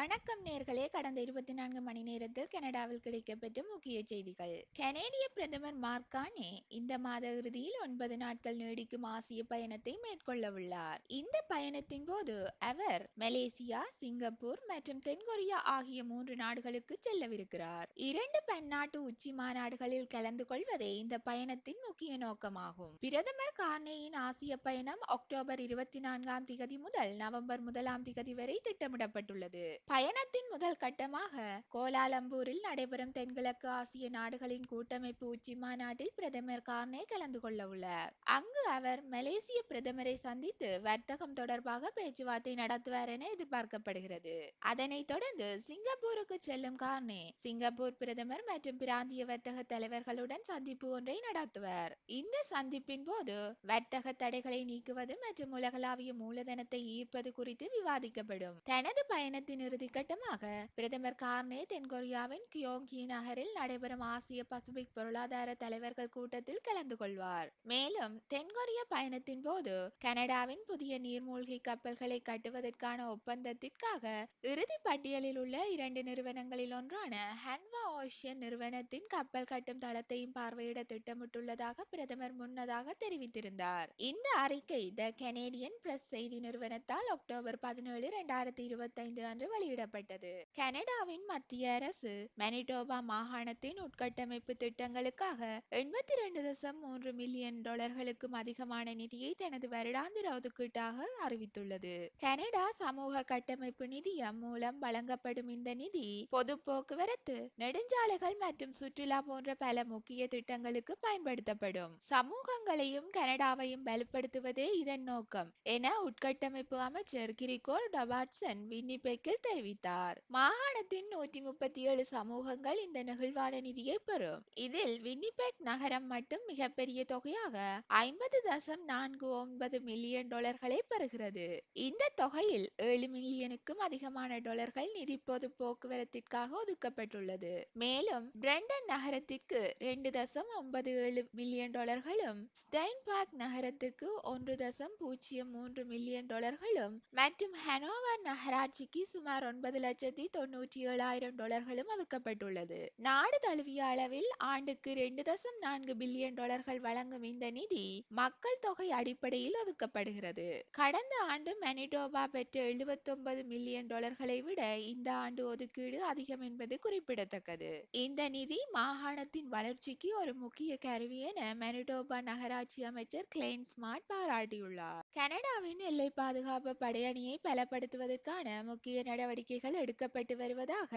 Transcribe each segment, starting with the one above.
வணக்கம் நேர்களே. கடந்த இருபத்தி நான்கு மணி நேரத்தில் கனடாவில் கிடைக்கப்பெற்ற முக்கிய செய்திகள். கனேடிய பிரதமர் மார்கானே இந்த மாத இறுதியில் ஒன்பது நாட்கள் நீடிக்கும் ஆசிய பயணத்தை மேற்கொள்ள உள்ளார் இந்த பயணத்தின் போது அவர் மலேசியா சிங்கப்பூர் மற்றும் தென்கொரியா ஆகிய மூன்று நாடுகளுக்கு செல்லவிருக்கிறார். இரண்டு பன்னாட்டு உச்சி மாநாடுகளில் கலந்து கொள்வதே இந்த பயணத்தின் முக்கிய நோக்கமாகும். பிரதமர் கார்னேயின் ஆசிய பயணம் அக்டோபர் இருபத்தி நான்காம் திகதி முதல் நவம்பர் முதலாம் திகதி வரை திட்டமிடப்பட்டுள்ளது. பயணத்தின் முதல் கட்டமாக கோலாலம்பூரில் நடைபெறும் தென்கிழக்கு ஆசிய நாடுகளின் கூட்டமைப்பு உச்சி மாநாட்டில் பிரதமர் கார்னே கலந்து கொள்ள உள்ளார். அங்கு அவர் மலேசிய பிரதமரை சந்தித்து வர்த்தகம் தொடர்பாக பேச்சுவார்த்தை நடத்துவார் என எதிர்பார்க்கப்படுகிறது. அதனைத் தொடர்ந்து சிங்கப்பூருக்கு செல்லும் கார்னே சிங்கப்பூர் பிரதமர் மற்றும் பிராந்திய வர்த்தக தலைவர்களுடன் சந்திப்பு ஒன்றை நடத்துவார். இந்த சந்திப்பின் போது வர்த்தக தடைகளை நீக்குவது மற்றும் உலகளாவிய மூலதனத்தை ஈர்ப்பது குறித்து விவாதிக்கப்படும். தனது பயணத்தின் இறுதிக்கட்டமாக பிரதமர் கார்னே தென்கொரியாவின் கியோங்கி நகரில் நடைபெறும் ஆசிய பசிபிக் பொருளாதார தலைவர்கள் கூட்டத்தில் கலந்து கொள்வார். மேலும் தென்கொரிய பயணத்தின் போது கனடாவின் புதிய நீர்மூழ்கி கப்பல்களை கட்டுவதற்கான ஒப்பந்தத்திற்காக இறுதி பட்டியலில் உள்ள இரண்டு நிறுவனங்களில் ஒன்றான ஹன்வா ஓஷியன் நிறுவனத்தின் கப்பல் கட்டும் தளத்தையும் பார்வையிட திட்டமிட்டுள்ளதாக பிரதமர் முன்னதாக தெரிவித்திருந்தார். இந்த அறிக்கை த கெனேடியன் பிரஸ் செய்தி நிறுவனத்தால் அக்டோபர் பதினேழு இரண்டாயிரத்தி இருபத்தைந்து அன்று வெளியிடப்பட்டது. கனடாவின் மத்திய அரசு மனிடோபா மாகாணத்தின் உட்கட்டமைப்பு திட்டங்களுக்காக எண்பத்தி இரண்டு தசம் மூன்று மில்லியன் டாலர்களுக்கும் அதிகமான நிதியை தனது வருடாந்திர ஒதுக்கீட்டாக அறிவித்துள்ளது. கனடா சமூக கட்டமைப்பு நிதியம் மூலம் வழங்கப்படும் இந்த நிதி பொது போக்குவரத்து நெடுஞ்சாலைகள் மற்றும் சுற்றுலா போன்ற பல முக்கிய திட்டங்களுக்கு பயன்படுத்தப்படும். சமூகங்களையும் கனடாவையும் பலப்படுத்துவதே இதன் நோக்கம். என உட்கட்டமைப்பு அமைச்சர் கிரிகோர் டபாட்சன் வின்னிபெக்கில் தெரிவித்தார். மாகாணத்தின் நூற்றி முப்பத்தி ஏழு சமூகங்கள் இந்த நெகிழ்வான நிதியை பெறும். இதில் வின்னிபெக் நகரம் மட்டும் மிகப்பெரிய தொகையாக ஐம்பது தசம் நான்கு ஒன்பது மில்லியன் டாலர்களை பெறுகிறது. இந்த தொகையில் ஏழு மில்லியனுக்கும் அதிகமான டாலர்கள் நிதி பொது போக்குவரத்திற்காக ஒதுக்கப்பட்டுள்ளது. மேலும் பிரெண்டன் நகரத்திற்கு ரெண்டு தசம் ஒன்பது ஏழு மில்லியன் டாலர்களும் ஸ்டெயின்பாக் நகரத்துக்கு ஒன்று தசம் பூஜ்ஜியம் மூன்று மில்லியன் டாலர்களும் மற்றும் ஹனோவர் நகராட்சிக்கு சுமார் சுமார் ஒன்பது லட்சத்தி தொன்னூற்றி ஏழாயிரம் டாலர்களும் ஒதுக்கப்பட்டுள்ளது. நாடு தழுவிய அளவில் ஆண்டுக்கு ரெண்டு தசம் நான்கு பில்லியன் டாலர்கள் வழங்கும் இந்த நிதி மக்கள் தொகை அடிப்படையில் ஒதுக்கப்படுகிறது. கடந்த ஆண்டு மனிடோபா பெற்ற எழுபத்தொன்பது மில்லியன் டாலர்களை விட இந்த ஆண்டு ஒதுக்கீடு அதிகம் என்பது குறிப்பிடத்தக்கது. இந்த நிதி மாகாணத்தின் வளர்ச்சிக்கு ஒரு முக்கிய கருவி என மனிடோபா நகராட்சி அமைச்சர் கிளைன் ஸ்மார்ட் பாராட்டியுள்ளார். கனடாவின் எல்லை பாதுகாப்பு படையணியை பலப்படுத்துவதற்கான முக்கிய நடவடிக்கை நடவடிக்கைகள் எடுக்கப்பட்டு வருவதாக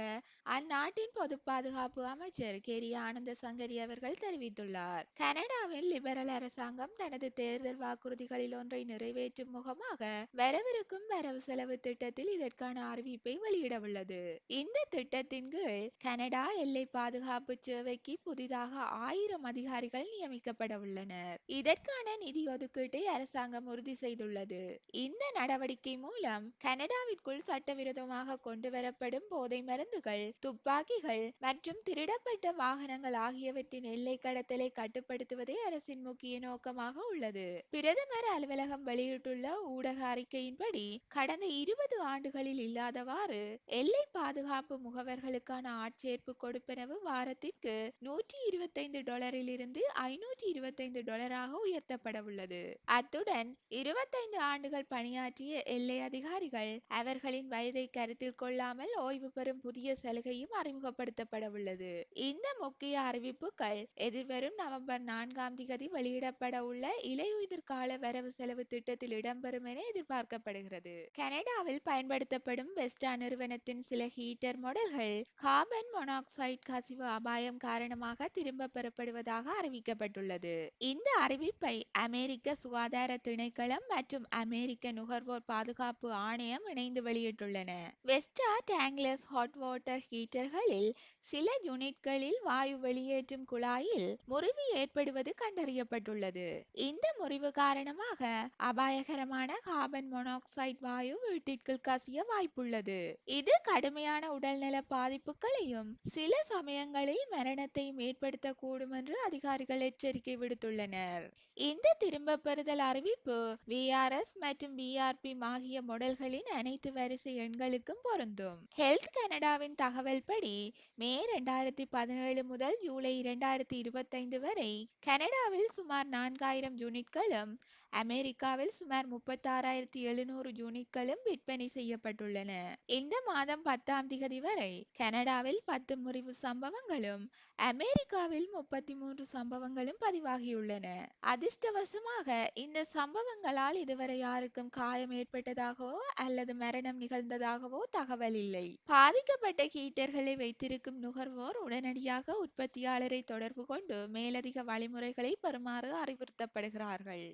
அந்நாட்டின் பொது பாதுகாப்பு அமைச்சர் கெரி ஆனந்த சங்கரி அவர்கள் தெரிவித்துள்ளார். கனடாவில் லிபரல் அரசாங்கம் தனது தேர்தல் வாக்குறுதிகளில் ஒன்றை நிறைவேற்றும் முகமாக வரவிருக்கும் வரவு செலவு திட்டத்தில் இதற்கான அறிவிப்பை வெளியிடவுள்ளது. இந்த திட்டத்தின் கீழ் கனடா எல்லை பாதுகாப்பு சேவைக்கு புதிதாக ஆயிரம் அதிகாரிகள் நியமிக்கப்பட உள்ளனர் இதற்கான நிதி ஒதுக்கீட்டை அரசாங்கம் உறுதி செய்துள்ளது. இந்த நடவடிக்கை மூலம் கனடாவிற்குள் சட்டவிரோதமாக கொண்டு வரப்படும் போதை மருந்துகள் துப்பாக்கிகள் மற்றும் திருடப்பட்ட வாகனங்கள் ஆகியவற்றின் எல்லை கடத்தலை கட்டுப்படுத்துவதே அரசின் முக்கிய நோக்கமாக உள்ளது. பிரதமர் அலுவலகம் வெளியிட்டுள்ள ஊடக அறிக்கையின்படி கடந்த இருபது ஆண்டுகளில் இல்லாதவாறு எல்லை பாதுகாப்பு முகவர்களுக்கான ஆட்சேர்ப்பு கொடுப்பனவு வாரத்திற்கு நூற்றி இருபத்தைந்து டாலரில் இருந்து ஐநூற்றி இருபத்தைந்து டாலராக உயர்த்தப்பட உள்ளது அத்துடன் இருபத்தைந்து ஆண்டுகள் பணியாற்றிய எல்லை அதிகாரிகள் அவர்களின் வயதை கருத்தில் கொள்ளாமல் ஓய்வு பெறும் புதிய சலுகையும் அறிமுகப்படுத்தப்பட உள்ளது. இந்த முக்கிய அறிவிப்புகள் எதிர்வரும் நவம்பர் நான்காம் திகதி வெளியிடப்பட உள்ள இலையுதிர் கால வரவு செலவு திட்டத்தில் இடம்பெறும் என எதிர்பார்க்கப்படுகிறது. கனடாவில் பயன்படுத்தப்படும் வெஸ்டா நிறுவனத்தின் சில ஹீட்டர் மாடல்கள் கார்பன் மொனாக்சைடு கசிவு அபாயம் காரணமாக திரும்ப பெறப்படுவதாக அறிவிக்கப்பட்டுள்ளது. இந்த அறிவிப்பை அமெரிக்க சுகாதார திணைக்களம் மற்றும் அமெரிக்க நுகர்வோர் பாதுகாப்பு ஆணையம் இணைந்து வெளியிட்டுள்ளன. வெஸ்டார்ட் டேங்லஸ் ஹாட் வாட்டர் ஹீட்டர்களில் சில யூனிட்களில் வாயு வெளியேற்றும் குழாயில் முறிவு ஏற்படுவது கண்டறியப்பட்டுள்ளது. இந்த முறிவு காரணமாக அபாயகரமான கார்பன் மொனாக்சைடு வாயு வீட்டிற்குள் கசிய வாய்ப்புள்ளது. இது கடுமையான உடல்நல பாதிப்புகளையும் சில சமயங்களில் மரணத்தையும் ஏற்படுத்தக்கூடும் என்று அதிகாரிகள் எச்சரிக்கை விடுத்துள்ளனர். இந்த திரும்ப பெறுதல் அறிவிப்பு விஆர்எஸ் மற்றும் விஆர்பி ஆகிய மாடல்களின் அனைத்து வரிசை எண்களுக்கு நபர்களுக்கும் பொருந்தும். ஹெல்த் கனடாவின் தகவல் படி மே இரண்டாயிரத்தி பதினேழு முதல் ஜூலை இரண்டாயிரத்தி இருபத்தைந்து வரை கனடாவில் சுமார் நான்காயிரம் யூனிட்களும் அமெரிக்காவில் சுமார் முப்பத்தாறாயிரத்தி எழுநூறு யூனிட்களும் விற்பனை செய்யப்பட்டுள்ளன. இந்த மாதம் பத்தாம் திகதி வரை கனடாவில் பத்து முறிவு சம்பவங்களும் அமெரிக்காவில் முப்பத்தி மூன்று சம்பவங்களும் பதிவாகியுள்ளன. அதிர்ஷ்டவசமாக இந்த சம்பவங்களால் இதுவரை யாருக்கும் காயம் ஏற்பட்டதாகவோ அல்லது மரணம் நிகழ்ந்ததாகவோ தகவல் இல்லை. பாதிக்கப்பட்ட ஹீட்டர்களை வைத்திருக்கும் நுகர்வோர் உடனடியாக உற்பத்தியாளரை தொடர்பு கொண்டு மேலதிக வழிமுறைகளை பெறுமாறு அறிவுறுத்தப்படுகிறார்கள்.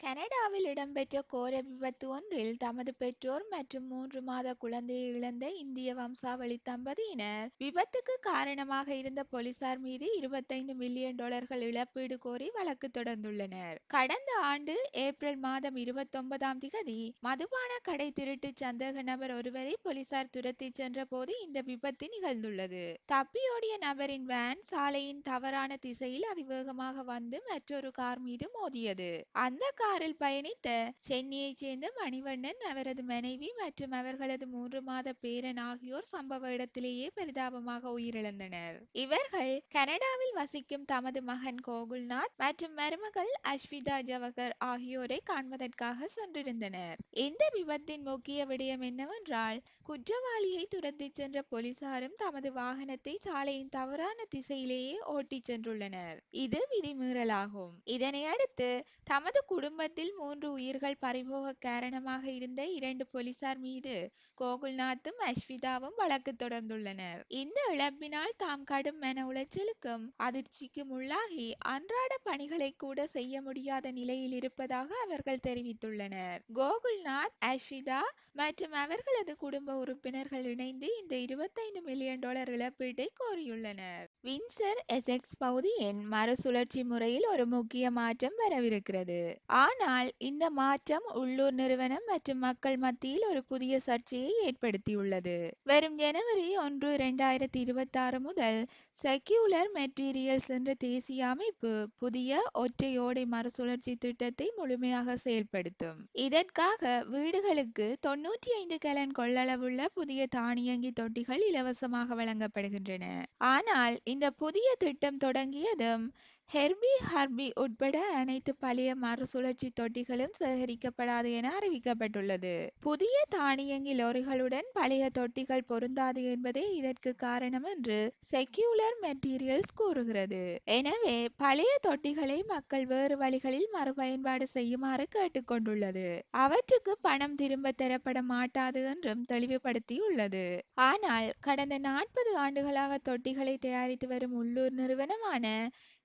கனடாவில் இடம்பெற்ற கோர விபத்து ஒன்றில் தமது பெற்றோர் மற்றும் மூன்று மாத குழந்தையை இழந்த இந்திய வம்சாவளி தம்பதியினர். விபத்துக்கு காரணமாக இருந்த போலீசார் மீது இருபத்தைந்து மில்லியன் டாலர்கள் இழப்பீடு கோரி வழக்கு தொடர்ந்துள்ளனர். கடந்த ஆண்டு ஏப்ரல் மாதம் இருபத்தொன்பதாம் திகதி மதுபான கடை திருட்டு சந்தேக நபர் ஒருவரை போலீசார் துரத்தி சென்ற போது இந்த விபத்து நிகழ்ந்துள்ளது. தப்பியோடிய நபரின் வேன் சாலையின் தவறான திசையில் அதிவேகமாக வந்து மற்றொரு கார் மீது மோதியது. அந்த காரில் பயணித்த சென்னையைச் சேர்ந்த மணிவண்ணன் அவரது மனைவி மற்றும் அவர்களது மூன்று மாத பேரன் ஆகியோர் சம்பவ இடத்திலேயே பரிதாபமாக உயிரிழந்தனர். இவர்கள் கனடாவில் வசிக்கும் தமது மகன் கோகுல்நாத் மற்றும் மருமகள் அஸ்விதா ஜவகர் ஆகியோரை காண்பதற்காக சென்றிருந்தனர். இந்த விபத்தின் முக்கிய விடயம் என்னவென்றால் குற்றவாளியை துரத்தி சென்ற போலீசாரும் தமது வாகனத்தை சாலையின் தவறான திசையிலேயே ஓட்டிச் சென்றுள்ளனர். இது விதிமீறலாகும். இதனையடுத்து தமது குடும்பத்தில் மூன்று உயிர்கள் பறிபோக காரணமாக இருந்த இரண்டு போலீசார் மீது கோகுல்நாத்தும் அஸ்விதாவும் வழக்கு தொடர்ந்துள்ளனர். இந்த இழப்பினால் தாம் கடும் மன உளைச்சலுக்கும் அதிர்ச்சிக்கும் உள்ளாகி அன்றாட பணிகளை கூட செய்ய முடியாத நிலையில் இருப்பதாக அவர்கள் தெரிவித்துள்ளனர். கோகுல்நாத் அஸ்விதா மற்றும் அவர்களது குடும்ப உறுப்பினர்கள் இணைந்து இந்த இருபத்தைந்து மில்லியன் டாலர் இழப்பீட்டை கோரியுள்ளனர். வின்சர் எசெக்ஸ் பகுதியின் மறுசுழற்சி முறையில் ஒரு முக்கிய மாற்றம் வரவிருக்கிறது. ஆனால் இந்த மாற்றம் உள்ளூர் நிறுவனம் மற்றும் மக்கள் மத்தியில் ஒரு புதிய சர்ச்சையை ஏற்படுத்தியுள்ளது. வரும் ஜனவரி ஒன்று இரண்டாயிரத்தி இருபத்தி ஆறு முதல் செக்யூலர் மெட்டீரியல்ஸ் என்ற தேசிய அமைப்பு புதிய ஒற்றையோடை மறுசுழற்சி திட்டத்தை முழுமையாக செயல்படுத்தும். இதற்காக வீடுகளுக்கு தொன்னூற்றி ஐந்து கலன் கொள்ளளவுள்ள புதிய தானியங்கி தொட்டிகள் இலவசமாக வழங்கப்படுகின்றன. ஆனால் இந்த புதிய திட்டம் தொடங்கியதும் ஹெர்பி ஹர்பி உட்பட அனைத்து பழைய மறுசுழற்சி தொட்டிகளும் சேகரிக்கப்படாது என அறிவிக்கப்பட்டுள்ளது. புதிய தானியங்கி லோரிகளுடன் பழைய தொட்டிகள் பொருந்தாது என்பதே இதற்கு காரணம் என்று செக்யூலர் மெட்டீரியல்ஸ் கூறுகிறது. எனவே பழைய தொட்டிகளை மக்கள் வேறு வழிகளில் மறுபயன்பாடு செய்யுமாறு கேட்டுக்கொண்டுள்ளது. அவற்றுக்கு பணம் திரும்ப தரப்பட மாட்டாது என்றும் தெளிவுபடுத்தியுள்ளது. ஆனால் கடந்த நாற்பது ஆண்டுகளாக தொட்டிகளை தயாரித்து வரும் உள்ளூர் நிறுவனமான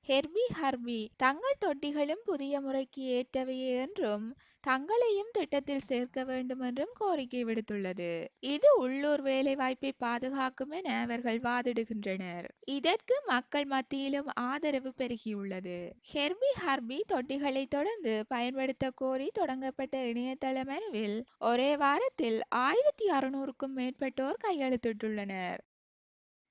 ஹெர்பி ஹர்பி தங்கள் தொட்டிகளும் புதிய முறைக்கு ஏற்றவையே என்றும் தங்களையும் திட்டத்தில் சேர்க்க வேண்டும் என்றும் கோரிக்கை விடுத்துள்ளது. இது உள்ளூர் வேலை வாய்ப்பை பாதுகாக்கும் என அவர்கள் வாதிடுகின்றனர். இதற்கு மக்கள் மத்தியிலும் ஆதரவு பெருகியுள்ளது. ஹெர்பி ஹர்பி தொட்டிகளை தொடர்ந்து பயன்படுத்த கோரி தொடங்கப்பட்ட இணையதள மனுவில் ஒரே வாரத்தில் ஆயிரத்தி அறுநூறுக்கும் மேற்பட்டோர் கையெழுத்திட்டுள்ளனர்.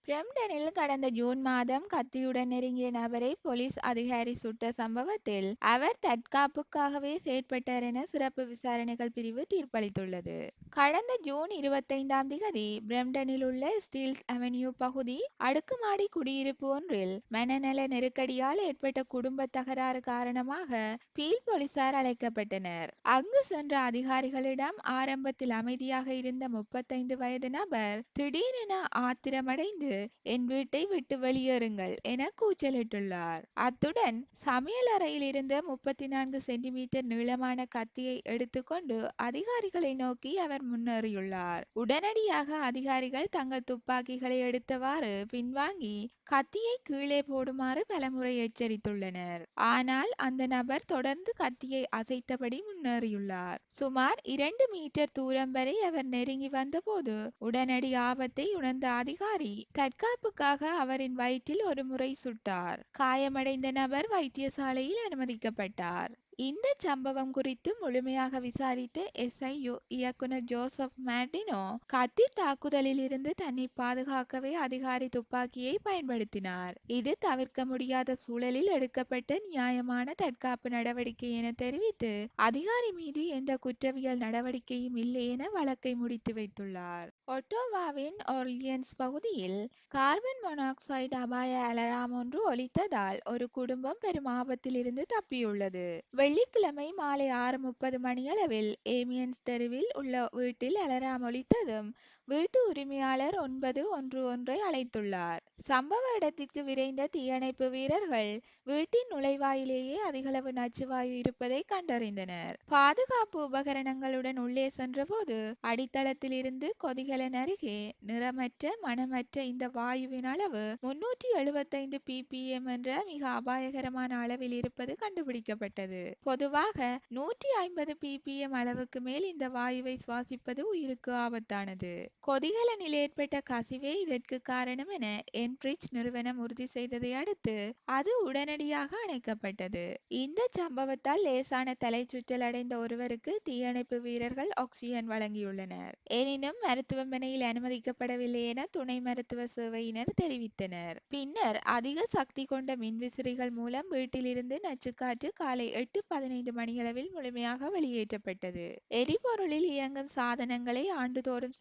பிரம்டனில் கடந்த ஜூன் மாதம் கத்தியுடன் நெருங்கிய நபரை போலீஸ் அதிகாரி சுட்ட சம்பவத்தில் அவர் தற்காப்புக்காகவே செயற்பட்டார் என சிறப்பு விசாரணைகள் பிரிவு தீர்ப்பளித்துள்ளது. கடந்த ஜூன் இருபத்தைந்தாம் திகதி பிரம்டனில் உள்ள ஸ்டீல்ஸ் அவென்யூ பகுதி அடுக்குமாடி குடியிருப்பு ஒன்றில் மனநல நெருக்கடியால் ஏற்பட்ட குடும்ப தகராறு காரணமாக பீல் போலீசார் அழைக்கப்பட்டனர். அங்கு சென்ற அதிகாரிகளிடம் ஆரம்பத்தில் அமைதியாக இருந்த முப்பத்தைந்து வயது நபர் திடீரென ஆத்திரமடைந்து என் வீட்டை விட்டு வெளியேறுங்கள் என கூச்சலிட்டுள்ளார். அத்துடன் சமையல் அறையில் இருந்த முப்பத்தி நான்கு சென்டிமீட்டர் நீளமான கத்தியை எடுத்துக்கொண்டு அதிகாரிகளை நோக்கி அவர் முன்னேறியுள்ளார். உடனடியாக அதிகாரிகள் தங்கள் துப்பாக்கிகளை எடுத்தவாறு பின்வாங்கி கத்தியை கீழே போடுமாறு பலமுறை எச்சரித்துள்ளனர். ஆனால் அந்த நபர் தொடர்ந்து கத்தியை அசைத்தபடி முன்னேறியுள்ளார். சுமார் இரண்டு மீட்டர் தூரம் வரை அவர் நெருங்கி வந்தபோது உடனடி ஆபத்தை உணர்ந்த அதிகாரி தற்காப்புக்காக அவரின் வயிற்றில் ஒரு முறை சுட்டார். காயமடைந்த நபர் வைத்தியசாலையில் அனுமதிக்கப்பட்டார். இந்த சம்பவம் குறித்து முழுமையாக விசாரித்த எஸ்ஐயு இயக்குனர் ஜோசப் மேட்டினோ கத்தி தாக்குதலில் இருந்து தன்னை பாதுகாக்கவே அதிகாரி துப்பாக்கியை பயன்படுத்தினார். இது தவிர்க்க முடியாத சூழலில் எடுக்கப்பட்ட நியாயமான தற்காப்பு நடவடிக்கை என தெரிவித்து அதிகாரி மீது எந்த குற்றவியல் நடவடிக்கையும் இல்லை என வழக்கை முடித்து வைத்துள்ளார். ஒட்டோவாவின் ஒர்லியன்ஸ் பகுதியில் கார்பன் மொனாக்சைடு அபாய அலராம் ஒன்று ஒலித்ததால் ஒரு குடும்பம் பெரும் ஆபத்தில் இருந்து தப்பியுள்ளது. வெள்ளிக்கிழமை மாலை ஆறு முப்பது மணியளவில் ஏமியன்ஸ் தெருவில் உள்ள வீட்டில் அலராம் ஒலித்ததும் வீட்டு உரிமையாளர் ஒன்பது ஒன்று ஒன்றை அழைத்துள்ளார். சம்பவ இடத்திற்கு விரைந்த தீயணைப்பு வீரர்கள் வீட்டின் நுழைவாயிலேயே அதிகளவு நச்சுவாயு இருப்பதை கண்டறிந்தனர். பாதுகாப்பு உபகரணங்களுடன் உள்ளே சென்றபோது அடித்தளத்தில் இருந்து கொதிகலன் அருகே நிறமற்ற மனமற்ற இந்த வாயுவின் அளவு முன்னூற்றி எழுபத்தைந்து பிபிஎம் என்ற மிக அபாயகரமான அளவில் இருப்பது கண்டுபிடிக்கப்பட்டது. பொதுவாக நூற்றி ஐம்பது பிபிஎம் அளவுக்கு மேல் இந்த வாயுவை சுவாசிப்பது உயிருக்கு ஆபத்தானது. கொதிகலனில் ஏற்பட்ட கசிவே இதற்கு காரணம் என என்பிரிட்ஜ் நிறுவனம் உறுதி செய்ததை அடுத்து அது உடனடியாக அணைக்கப்பட்டது. இந்த சம்பவத்தால் லேசான தலை சுற்றல் அடைந்த ஒருவருக்கு தீயணைப்பு வீரர்கள் ஆக்சிஜன் வழங்கியுள்ளனர். எனினும் மருத்துவமனையில் அனுமதிக்கப்படவில்லை என துணை மருத்துவ சேவையினர் தெரிவித்தனர். பின்னர் அதிக சக்தி கொண்ட மின்விசிறிகள் மூலம் வீட்டிலிருந்து நச்சுக்காற்று காலை எட்டு பதினைந்து மணியளவில் முழுமையாக வெளியேற்றப்பட்டது. எரிபொருளில் இயங்கும் சாதனங்களை ஆண்டுதோறும்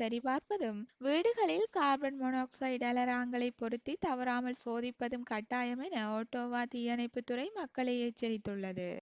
பார்ப்பதும். வீடுகளில் கார்பன் மோனாக்சைடு அலராங்களை பொருத்தி தவறாமல் சோதிப்பதும் கட்டாயம் என ஒட்டோவா தீயணைப்புத்துறை மக்களை எச்சரித்துள்ளது